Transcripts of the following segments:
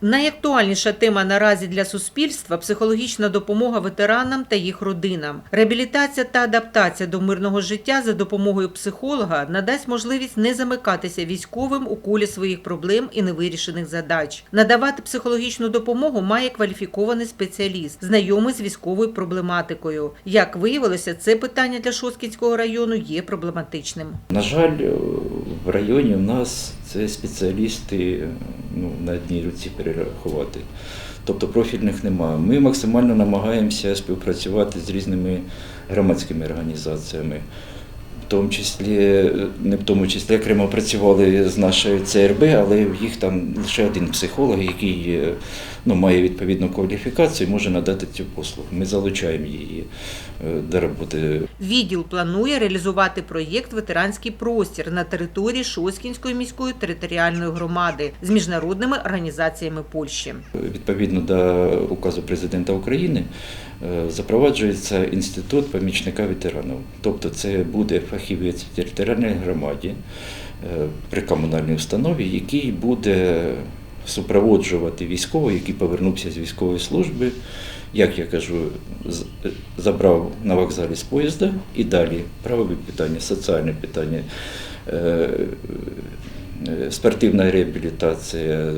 Найактуальніша тема наразі для суспільства психологічна допомога ветеранам та їх родинам. Реабілітація та адаптація до мирного життя за допомогою психолога надасть можливість не замикатися військовим у кулі своїх проблем і невирішених задач. Надавати психологічну допомогу має кваліфікований спеціаліст, знайомий з військовою проблематикою. Як виявилося, це питання для Шосткінського району є проблематичним. На жаль, в районі в нас це спеціалісти ну, на одній руці перерахувати. Тобто профільних немає. Ми максимально намагаємося співпрацювати з різними громадськими організаціями. В тому числі, не в тому числі окремо працювали з нашою ЦРБ, але в їх там лише один психолог, який е, ну, має відповідну кваліфікацію може надати цю послугу. Ми залучаємо її е, до роботи Відділ планує реалізувати проєкт Ветеранський простір на території Шоскінської міської територіальної громади з міжнародними організаціями Польщі. Відповідно до указу президента України е, запроваджується інститут помічника ветеранів. Тобто це буде фахівець в територіальній громаді е, при комунальній установі, який буде супроводжувати військового, який повернувся з військової служби. Як я кажу, забрав на вокзалі з поїзда і далі правові питання, соціальні питання, е, спортивна реабілітація,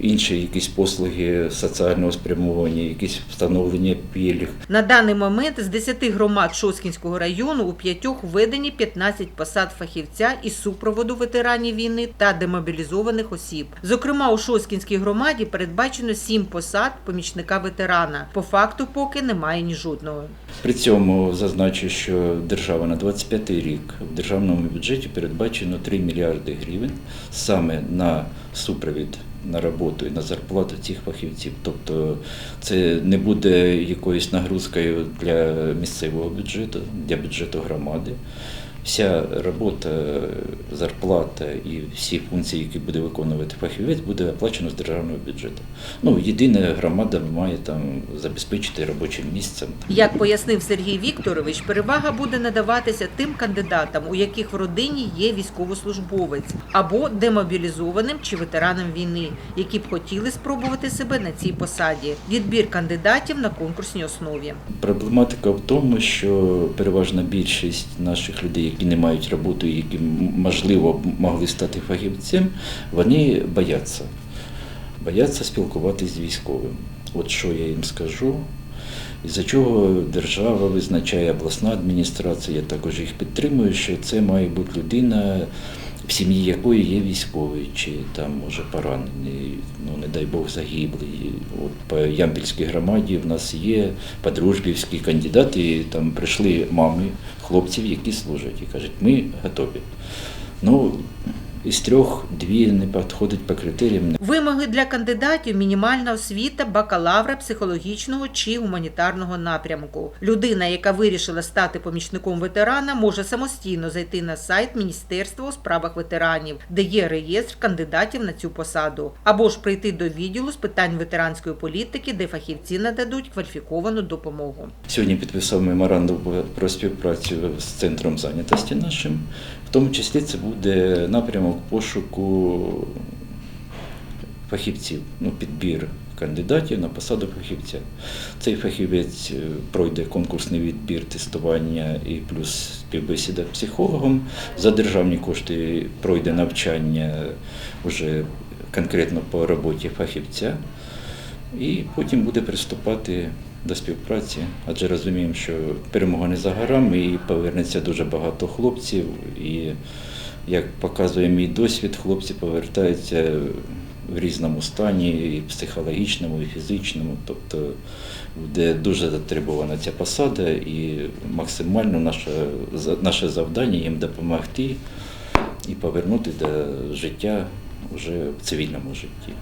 інші якісь послуги соціального спрямування, якісь встановлення пільг. На даний момент з 10 громад Шоскінського району у п'ятьох введені 15 посад фахівця із супроводу ветеранів війни та демобілізованих осіб. Зокрема, у Шоскінській громаді передбачено 7 посад помічника ветерана. По факту поки немає ні жодного. При цьому зазначу, що держава на 25 рік в державному бюджеті передбачено 3 мільярди гривень саме на супровід. На роботу і на зарплату цих фахівців, тобто це не буде якоюсь нагрузкою для місцевого бюджету, для бюджету громади. Вся робота, зарплата і всі функції, які буде виконувати фахівець, буде оплачено з державного бюджету. Ну, єдине громада має там забезпечити робочим місцем. Як пояснив Сергій Вікторович, перевага буде надаватися тим кандидатам, у яких в родині є військовослужбовець або демобілізованим чи ветеранам війни, які б хотіли спробувати себе на цій посаді. Відбір кандидатів на конкурсній основі. Проблематика в тому, що переважна більшість наших людей, які не мають роботи, які можливо могли стати фахівцем, вони бояться. Бояться спілкуватися з військовим. От що я їм скажу. Із-за чого держава визначає обласна адміністрація, я також їх підтримую, що це має бути людина, в сім'ї якої є військовий, чи там може поранений, ну не дай Бог загиблий. От по Ямпільській громаді в нас є подружбівські кандидати, і там прийшли мами хлопців, які служать, і кажуть, ми готові. Ну, із трьох дві не підходить по критеріям, Вимоги для кандидатів мінімальна освіта бакалавра психологічного чи гуманітарного напрямку. Людина, яка вирішила стати помічником ветерана, може самостійно зайти на сайт Міністерства у справах ветеранів, де є реєстр кандидатів на цю посаду, або ж прийти до відділу з питань ветеранської політики, де фахівці нададуть кваліфіковану допомогу. Сьогодні підписав меморандум про співпрацю з центром зайнятості нашим. В тому числі це буде напрямок пошуку фахівців, ну, підбір кандидатів на посаду фахівця. Цей фахівець е, пройде конкурсний відбір, тестування і плюс співбесіда психологом. За державні кошти пройде навчання вже конкретно по роботі фахівця. І потім буде приступати до співпраці, адже розуміємо, що перемога не за горами і повернеться дуже багато хлопців. І як показує мій досвід, хлопці повертаються в різному стані, і психологічному, і фізичному. Тобто буде дуже затребована ця посада, і максимально наше, наше завдання їм допомогти і повернути до життя вже в цивільному житті.